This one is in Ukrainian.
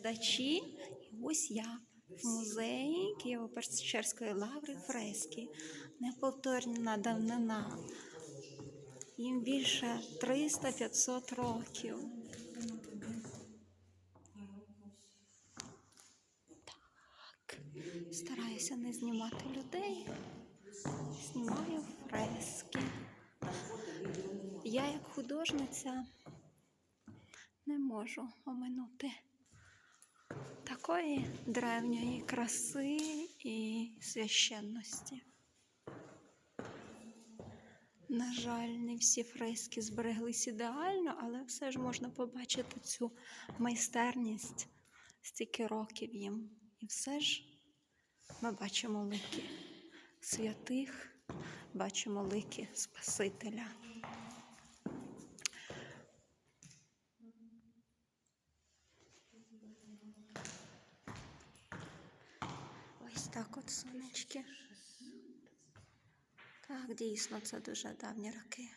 глядачі. І ось я в музеї Києво-Печерської лаври фрески. Неповторна давнина. Їм більше 300-500 років. Так, стараюся не знімати людей. Знімаю фрески. Я, як художниця, не можу оминути такої древньої краси і священності. На жаль, не всі фрески збереглись ідеально, але все ж можна побачити цю майстерність стільки років їм. І все ж ми бачимо лики святих, бачимо лики Спасителя. Так от сонечки. Так, дійсно, це дуже давні роки.